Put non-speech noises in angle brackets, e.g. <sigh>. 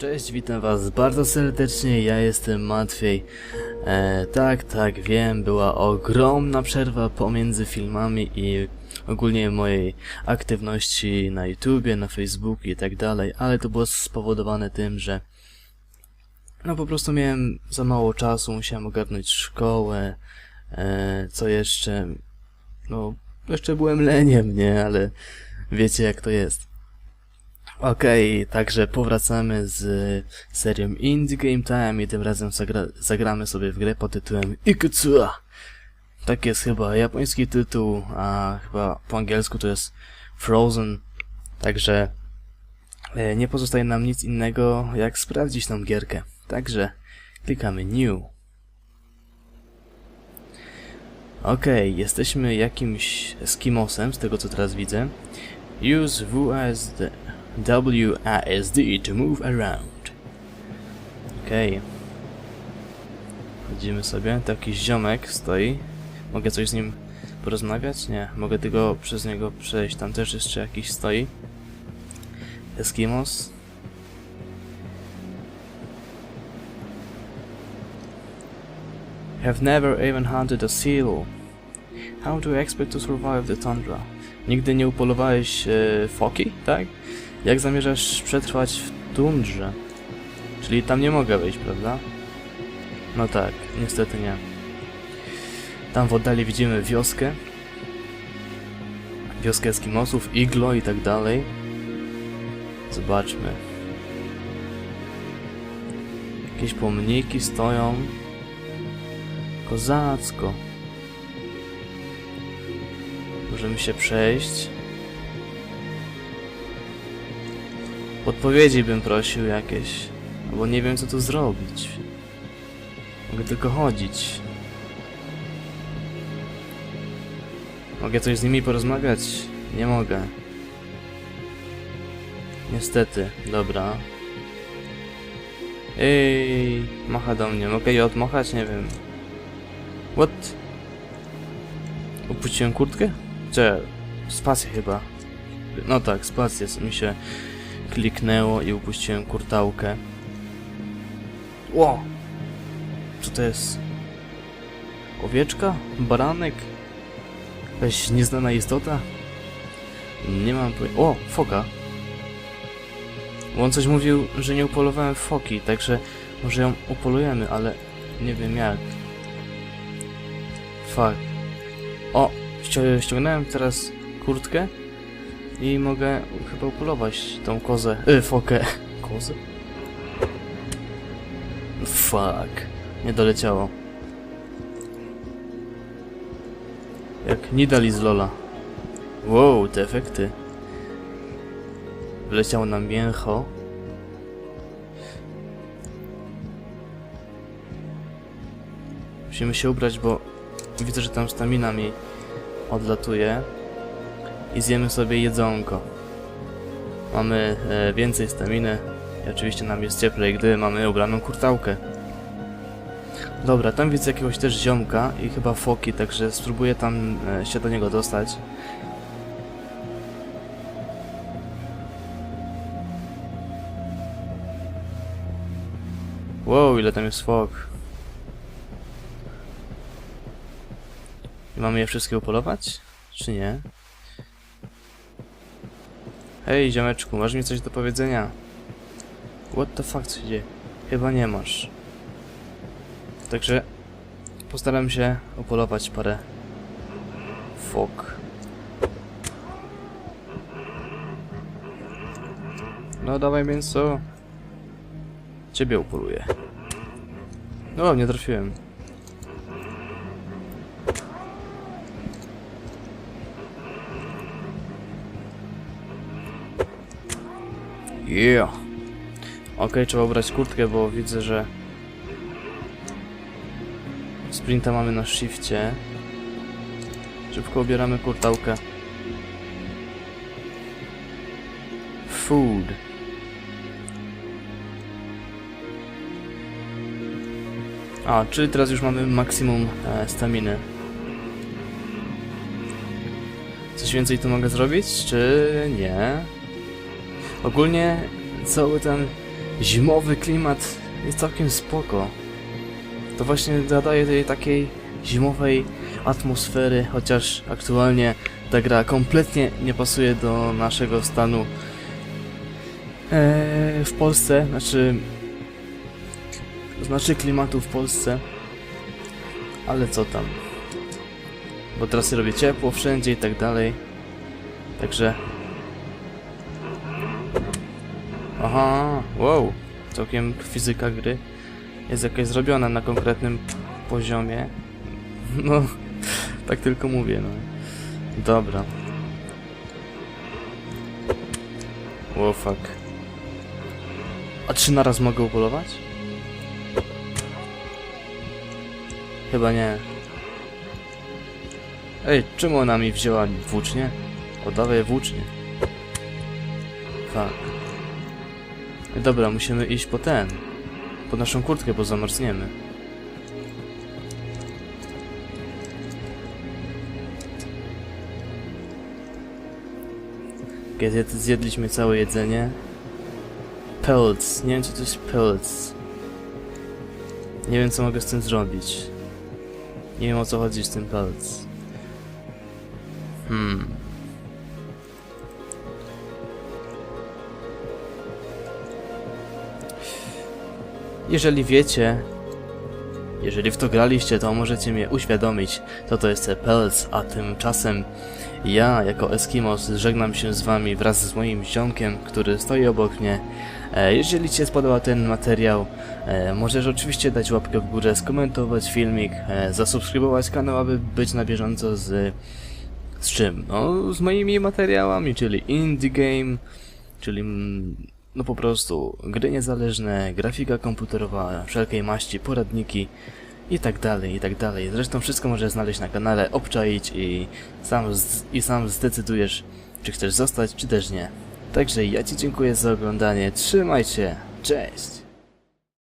Cześć, witam was bardzo serdecznie, ja jestem Matwiej. E, tak, tak, wiem, była ogromna przerwa pomiędzy filmami i ogólnie mojej aktywności na YouTubie, na Facebooku i tak dalej, ale to było spowodowane tym, że no po prostu miałem za mało czasu, musiałem ogarnąć szkołę, e, co jeszcze, no jeszcze byłem leniem, nie, ale wiecie jak to jest. Okej, także powracamy z serią Indie Game Time i tym razem zagra zagramy sobie w grę pod tytułem Ikutsua. Tak jest chyba japoński tytuł, a chyba po angielsku to jest Frozen. Także e, nie pozostaje nam nic innego jak sprawdzić tą gierkę. Także klikamy New. Okej, jesteśmy jakimś Eskimosem, z tego co teraz widzę. Use WASD, WASD to move around. Okej. Chodzimy sobie, taki ziomek stoi. Mogę coś z nim porozmawiać? Nie, mogę tylko przez niego przejść. Tam też jeszcze jakiś stoi. Eskimos. Have never even hunted a seal. How do you expect to survive the tundra? Nigdy nie upolowałeś e, foki, tak? Jak zamierzasz przetrwać w tundrze? Czyli tam nie mogę wejść, prawda? No tak, niestety nie. Tam w oddali widzimy wioskę. Wioskę Eskimosów, iglo i tak dalej. Zobaczmy. Jakieś pomniki stoją. Kozacko. Możemy się przejść. Podpowiedzi bym prosił jakieś, bo nie wiem co tu zrobić. Mogę tylko chodzić. Mogę coś z nimi porozmawiać? Nie mogę. Niestety, dobra. Ej, macha do mnie. Mogę je odmachać? Nie wiem. What? Opuściłem kurtkę? Cze, spację chyba. No tak, spację mi się kliknęło i upuściłem kurtałkę. Ło! Co to jest? Owieczka? Baranek? Jakaś nieznana istota? Nie mam pojęcia. O! Foka! On coś mówił, że nie upolowałem foki, także może ją upolujemy, ale nie wiem jak. Fuck. O! Ści- ściągnąłem teraz kurtkę i mogę chyba upolować tą kozę. Y, fokę. Kozę? Fuck. Nie doleciało. Jak Nidali z Lola. Wow, te efekty. Wleciało nam mięcho. Musimy się ubrać, bo widzę, że tam stamina mi odlatuje. I zjemy sobie jedzonko. Mamy e, więcej staminy. I oczywiście nam jest cieplej, gdy mamy ubraną kurtałkę. Dobra, tam widzę jakiegoś też ziomka i chyba foki, także spróbuję tam e, się do niego dostać. Wow, ile tam jest fok. I mamy je wszystkie upolować? Czy nie? Hej, ziomeczku, masz mi coś do powiedzenia? What the fuck, co dzieje? Chyba nie masz. Także postaram się upolować parę fok. No dawaj mięso. Ciebie upoluję. No, nie trafiłem. Yeah. Okej, trzeba ubrać kurtkę, bo widzę, że sprinta mamy na shifcie. Szybko ubieramy kurtałkę. Food. A, czyli teraz już mamy maksimum e, staminy. Coś więcej tu mogę zrobić, czy nie? Ogólnie cały ten zimowy klimat jest całkiem spoko. To właśnie nadaje tej takiej zimowej atmosfery, chociaż aktualnie ta gra kompletnie nie pasuje do naszego stanu eee, w Polsce, znaczy znaczy klimatu w Polsce, ale co tam. Bo teraz się robi ciepło wszędzie i tak dalej. Także Aha, wow. Całkiem fizyka gry jest jakaś zrobiona na konkretnym poziomie. <laughs> No, tak tylko mówię, no. Dobra. Wow, fuck. A trzy naraz mogę upolować? Chyba nie. Ej, czemu ona mi wzięła włócznie? Oddawaj włócznie. Fuck. Dobra, musimy iść po ten. Po naszą kurtkę, bo zamarzniemy. Kiedy zjedliśmy całe jedzenie. Pelts. Nie wiem, co to jest pelts. Nie wiem, co mogę z tym zrobić. Nie wiem, o co chodzi z tym pelts. Hmm. Jeżeli wiecie, jeżeli w to graliście, to możecie mnie uświadomić, co to jest Pels, a tymczasem ja, jako Eskimos, żegnam się z wami wraz z moim ziomkiem, który stoi obok mnie. E, jeżeli Ci się spodobał ten materiał, e, możesz oczywiście dać łapkę w górę, skomentować filmik, e, zasubskrybować kanał, aby być na bieżąco z... z czym? No, z moimi materiałami, czyli Indie Game, czyli no po prostu gry niezależne, grafika komputerowa, wszelkiej maści, poradniki i tak dalej, i tak dalej. Zresztą wszystko możesz znaleźć na kanale, obczaić i sam, i sam zdecydujesz, czy chcesz zostać, czy też nie. Także ja Ci dziękuję za oglądanie, trzymaj się, cześć!